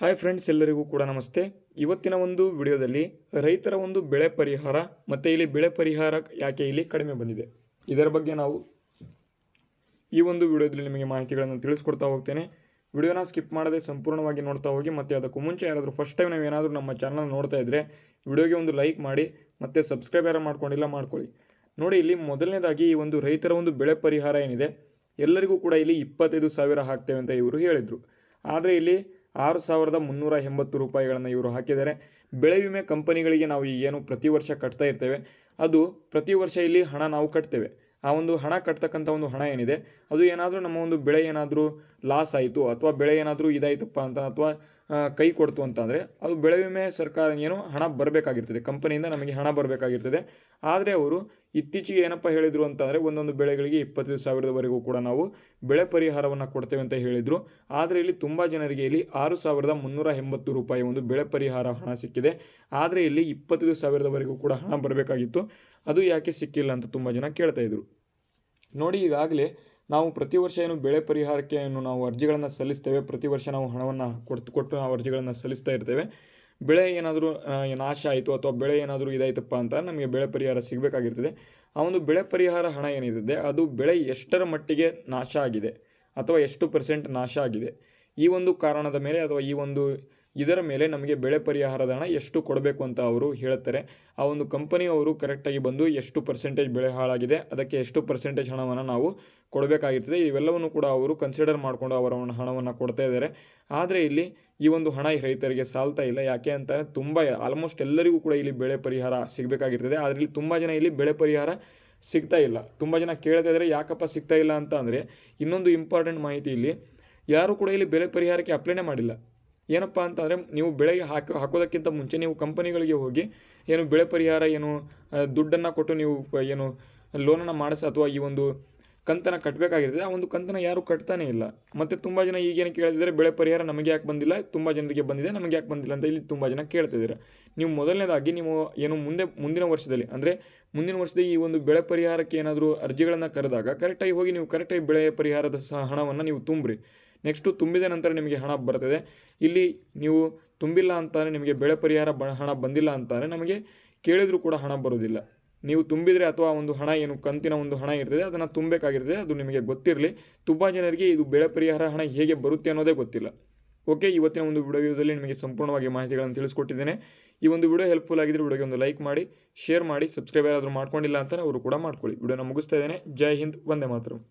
Hi friends ಎಲ್ಲರಿಗೂ ಕೂಡ ನಮಸ್ತೆ. ಇವತ್ತಿನ ಒಂದು ವಿಡಿಯೋದಲ್ಲಿ ರೈತರ ಒಂದು ಬೆಳೆ ಪರಿಹಾರ ಮತ್ತು ಇಲ್ಲಿ ಬೆಳೆ ಪರಿಹಾರ ಯಾಕೆ ಇಲ್ಲಿ ಕಡಿಮೆ ಬಂದಿದೆ. ಇದರ ಬಗ್ಗೆ ನಾವು ಈ ಒಂದು ವಿಡಿಯೋದಲ್ಲಿ ನಿಮಗೆ ಮಾಹಿತಿಗಳನ್ನು ತಿಳಿಸ್ಕೊಡ್ತಾ ಹೋಗ್ತೇನೆ. ವಿಡಿಯೋನ ಸ್ಕಿಪ್ ಮಾಡದೆ ಸಂಪೂರ್ಣವಾಗಿ ನೋಡ್ತಾ ಹೋಗಿ ಮತ್ತು ಅದಕ್ಕೂ ಮುಂಚೆ ಯಾರಾದರೂ ಫಸ್ಟ್ ಟೈಮ್ ನಾವು ಏನಾದರೂ ನಮ್ಮ ಚಾನಲ್ ನೋಡ್ತಾ ಇದ್ದರೆ ವಿಡಿಯೋಗೆ ಒಂದು ಲೈಕ್ ಮಾಡಿ ಮತ್ತು ಸಬ್ಸ್ಕ್ರೈಬ್ ಯಾರು ಮಾಡ್ಕೊಂಡಿಲ್ಲ ಮಾಡ್ಕೊಳ್ಳಿ. ನೋಡಿ, ಇಲ್ಲಿ ಮೊದಲನೇದಾಗಿ ಈ ಒಂದು ರೈತರ ಒಂದು ಬೆಳೆ ಪರಿಹಾರ ಏನಿದೆ. ಎಲ್ಲರಿಗೂ ಕೂಡ ಇಲ್ಲಿ ಇಪ್ಪತ್ತೈದು ಸಾವಿರ ಹಾಕ್ತೇವೆ ಅಂತ ಇವರು ಹೇಳಿದರು. ಆದರೆ ಇಲ್ಲಿ ಆರು ಸಾವಿರದ ಮುನ್ನೂರ ಎಂಬತ್ತು ರೂಪಾಯಿಗಳನ್ನು ಇವರು ಹಾಕಿದ್ದಾರೆ. ಬೆಳೆ ವಿಮೆ ಕಂಪನಿಗಳಿಗೆ ನಾವು ಏನು ಪ್ರತಿ ವರ್ಷ ಕಟ್ತಾ ಇರ್ತೇವೆ. ಅದು ಪ್ರತಿ ವರ್ಷ ಇಲ್ಲಿ ಹಣ ನಾವು ಕಟ್ತೇವೆ. ಆ ಒಂದು ಹಣ ಕಟ್ತಕ್ಕಂಥ ಒಂದು ಹಣ ಏನಿದೆ? ಅದು ಏನಾದರೂ ನಮ್ಮ ಒಂದು ಬೆಳೆ ಏನಾದರೂ ಲಾಸ್ ಆಯಿತು ಅಥವಾ ಬೆಳೆ ಏನಾದರೂ ಇದಾಯಿತಪ್ಪ ಅಂತ, ಅಥವಾ ಕೈ ಕೊಡ್ತು ಅಂತಂದರೆ ಅದು ಬೆಳೆ ವಿಮೆ ಸರ್ಕಾರ ಏನು ಹಣ ಬರಬೇಕಾಗಿರ್ತದೆ. ಕಂಪನಿಯಿಂದ ನಮಗೆ ಹಣ ಬರಬೇಕಾಗಿರ್ತದೆ. ಆದರೆ ಅವರು ಇತ್ತೀಚೆಗೆ ಏನಪ್ಪ ಹೇಳಿದರು ಅಂತಂದರೆ ಒಂದೊಂದು ಬೆಳೆಗಳಿಗೆ ಇಪ್ಪತ್ತೈದು ಸಾವಿರದವರೆಗೂ ಕೂಡ ನಾವು ಬೆಳೆ ಪರಿಹಾರವನ್ನು ಕೊಡ್ತೇವೆ ಅಂತ ಹೇಳಿದರು. ಆದರೆ ಇಲ್ಲಿ ತುಂಬ ಜನರಿಗೆ ಇಲ್ಲಿ ಆರು ಸಾವಿರದ ಮುನ್ನೂರ ಎಂಬತ್ತು ರೂಪಾಯಿ ಒಂದು ಬೆಳೆ ಪರಿಹಾರ ಹಣ ಸಿಕ್ಕಿದೆ. ಆದರೆ ಇಲ್ಲಿ ಇಪ್ಪತ್ತೈದು ಸಾವಿರದವರೆಗೂ ಕೂಡ ಹಣ ಬರಬೇಕಾಗಿತ್ತು. ಅದು ಯಾಕೆ ಸಿಕ್ಕಿಲ್ಲ ಅಂತ ತುಂಬ ಜನ ಕೇಳ್ತಾ ಇದ್ರು. ನೋಡಿ ಈಗಾಗಲೇ ನಾವು ಪ್ರತಿ ವರ್ಷ ಏನು ಬೆಳೆ ಪರಿಹಾರಕ್ಕೆ ಏನು ನಾವು ಅರ್ಜಿಗಳನ್ನು ಸಲ್ಲಿಸ್ತೇವೆ. ಪ್ರತಿ ವರ್ಷ ನಾವು ಹಣವನ್ನು ಕೊಟ್ಟು ಕೊಟ್ಟು ನಾವು ಅರ್ಜಿಗಳನ್ನು ಸಲ್ಲಿಸ್ತಾ ಇರ್ತೇವೆ. ಬೆಳೆ ಏನಾದರೂ ನಾಶ ಆಯಿತು ಅಥವಾ ಬೆಳೆ ಏನಾದರೂ ಇದಾಯ್ತಪ್ಪ ಅಂತ ನಮಗೆ ಬೆಳೆ ಪರಿಹಾರ ಸಿಗಬೇಕಾಗಿರ್ತದೆ. ಆ ಒಂದು ಬೆಳೆ ಪರಿಹಾರ ಹಣ ಏನಿದೆ ಅದು ಬೆಳೆ ಎಷ್ಟರ ಮಟ್ಟಿಗೆ ನಾಶ ಆಗಿದೆ ಅಥವಾ ಎಷ್ಟು ಪರ್ಸೆಂಟ್ ನಾಶ ಆಗಿದೆ. ಈ ಒಂದು ಕಾರಣದ ಮೇಲೆ ಅಥವಾ ಈ ಒಂದು ಇದರ ಮೇಲೆ ನಮಗೆ ಬೆಳೆ ಪರಿಹಾರದ ಹಣ ಎಷ್ಟು ಕೊಡಬೇಕು ಅಂತ ಅವರು ಹೇಳುತ್ತಾರೆ. ಆ ಒಂದು ಕಂಪನಿಯವರು ಕರೆಕ್ಟಾಗಿ ಬಂದು ಎಷ್ಟು ಪರ್ಸೆಂಟೇಜ್ ಬೆಳೆ ಹಾಳಾಗಿದೆ, ಅದಕ್ಕೆ ಎಷ್ಟು ಪರ್ಸೆಂಟೇಜ್ ಹಣವನ್ನು ನಾವು ಕೊಡಬೇಕಾಗಿರ್ತದೆ. ಇವೆಲ್ಲವನ್ನು ಕೂಡ ಅವರು ಕನ್ಸಿಡರ್ ಮಾಡಿಕೊಂಡು ಅವರ ಹಣವನ್ನು ಕೊಡ್ತಾ ಇದ್ದಾರೆ. ಆದರೆ ಇಲ್ಲಿ ಈ ಒಂದು ಹಣ ರೈತರಿಗೆ ಸಾಲ್ತಾ ಇಲ್ಲ. ಯಾಕೆ ಅಂತ ತುಂಬ ಆಲ್ಮೋಸ್ಟ್ ಎಲ್ಲರಿಗೂ ಕೂಡ ಇಲ್ಲಿ ಬೆಳೆ ಪರಿಹಾರ ಸಿಗಬೇಕಾಗಿರ್ತದೆ. ಆದರೆ ಇಲ್ಲಿ ತುಂಬ ಜನ ಇಲ್ಲಿ ಬೆಳೆ ಪರಿಹಾರ ಸಿಗ್ತಾ ಇಲ್ಲ. ತುಂಬ ಜನ ಕೇಳ್ತಾ ಇದ್ದಾರೆ, ಯಾಕಪ್ಪ ಸಿಗ್ತಾ ಇಲ್ಲ ಅಂತ ಅಂದರೆ ಇನ್ನೊಂದು ಇಂಪಾರ್ಟೆಂಟ್ ಮಾಹಿತಿ ಇಲ್ಲಿ, ಯಾರು ಕೂಡ ಇಲ್ಲಿ ಬೆಳೆ ಪರಿಹಾರಕ್ಕೆ ಅಪ್ಲೈನೇ ಮಾಡಿಲ್ಲ. ಏನಪ್ಪ ಅಂತಂದರೆ ನೀವು ಬೆಳೆಗೆ ಹಾಕಿ, ಹಾಕೋದಕ್ಕಿಂತ ಮುಂಚೆ ನೀವು ಕಂಪನಿಗಳಿಗೆ ಹೋಗಿ ಏನು ಬೆಳೆ ಪರಿಹಾರ, ಏನು ದುಡ್ಡನ್ನು ಕೊಟ್ಟು ನೀವು, ಏನು ಲೋನನ್ನು ಮಾಡಿಸಿ ಅಥವಾ ಈ ಒಂದು ಕಂತನ್ನು ಕಟ್ಟಬೇಕಾಗಿರ್ತದೆ ಆ ಒಂದು ಕಂತನ ಯಾರು ಕಟ್ತಾನೇ ಇಲ್ಲ. ಮತ್ತು ತುಂಬ ಜನ ಈಗೇನು ಕೇಳ್ತಿದ್ದಾರೆ ಬೆಳೆ ಪರಿಹಾರ ನಮಗೆ ಯಾಕೆ ಬಂದಿಲ್ಲ, ತುಂಬ ಜನರಿಗೆ ಬಂದಿದೆ, ನಮಗೆ ಯಾಕೆ ಬಂದಿಲ್ಲ ಅಂತ ಇಲ್ಲಿ ತುಂಬ ಜನ ಕೇಳ್ತಿದ್ದಾರೆ. ನೀವು ಮೊದಲನೇದಾಗಿ ನೀವು ಏನು ಮುಂದೆ, ಮುಂದಿನ ವರ್ಷದಲ್ಲಿ, ಅಂದರೆ ಮುಂದಿನ ವರ್ಷದಲ್ಲಿ ಈ ಒಂದು ಬೆಳೆ ಪರಿಹಾರಕ್ಕೆ ಏನಾದರೂ ಅರ್ಜಿಗಳನ್ನು ಕರೆದಾಗ ಕರೆಕ್ಟಾಗಿ ಹೋಗಿ ನೀವು ಕರೆಕ್ಟಾಗಿ ಬೆಳೆ ಪರಿಹಾರದ ಸಹ ಹಣವನ್ನು ನೀವು ತುಂಬ್ರಿ. ನೆಕ್ಸ್ಟು ತುಂಬಿದ ನಂತರ ನಿಮಗೆ ಹಣ ಬರ್ತದೆ. ಇಲ್ಲಿ ನೀವು ತುಂಬಿಲ್ಲ ಅಂತಾನೆ ನಿಮಗೆ ಬೆಳೆ ಪರಿಹಾರ ಬ, ಹಣ ಬಂದಿಲ್ಲ ಅಂತಾನೆ ನಮಗೆ ಕೇಳಿದರೂ ಕೂಡ ಹಣ ಬರೋದಿಲ್ಲ ನೀವು ತುಂಬಿದರೆ ಅಥವಾ ಒಂದು ಹಣ ಏನು ಕಂತಿನ ಒಂದು ಹಣ ಇರ್ತದೆ, ಅದನ್ನು ತುಂಬಬೇಕಾಗಿರ್ತದೆ ಅದು ನಿಮಗೆ ಗೊತ್ತಿರಲಿ. ತುಂಬ ಜನರಿಗೆ ಇದು ಬೆಳೆ ಪರಿಹಾರ ಹಣ ಹೇಗೆ ಬರುತ್ತೆ ಅನ್ನೋದೇ ಗೊತ್ತಿಲ್ಲ. ಓಕೆ, ಇವತ್ತಿನ ಒಂದು ವಿಡಿಯೋದಲ್ಲಿ ನಿಮಗೆ ಸಂಪೂರ್ಣವಾಗಿ ಮಾಹಿತಿಗಳನ್ನು ತಿಳಿಸ್ಕೊಟ್ಟಿದ್ದೇನೆ. ಈ ಒಂದು ವಿಡಿಯೋ ಹೆಲ್ಪ್ಫುಲ್ ಆಗಿದ್ದರೆ ವಿಡಿಯೋಗೆ ಒಂದು ಲೈಕ್ ಮಾಡಿ ಶೇರ್ ಮಾಡಿ ಸಬ್ಸ್ಕ್ರೈಬ್ ಯಾರಾದರೂ ಮಾಡ್ಕೊಂಡಿಲ್ಲ ಅಂತಾರೆ ಅವರು ಕೂಡ ಮಾಡ್ಕೊಳ್ಳಿ. ವಿಡಿಯೋನ ಮುಗಿಸ್ತಾ ಇದ್ದೇನೆ. ಜೈ ಹಿಂದ್, ವಂದೇ ಮಾತರಂ.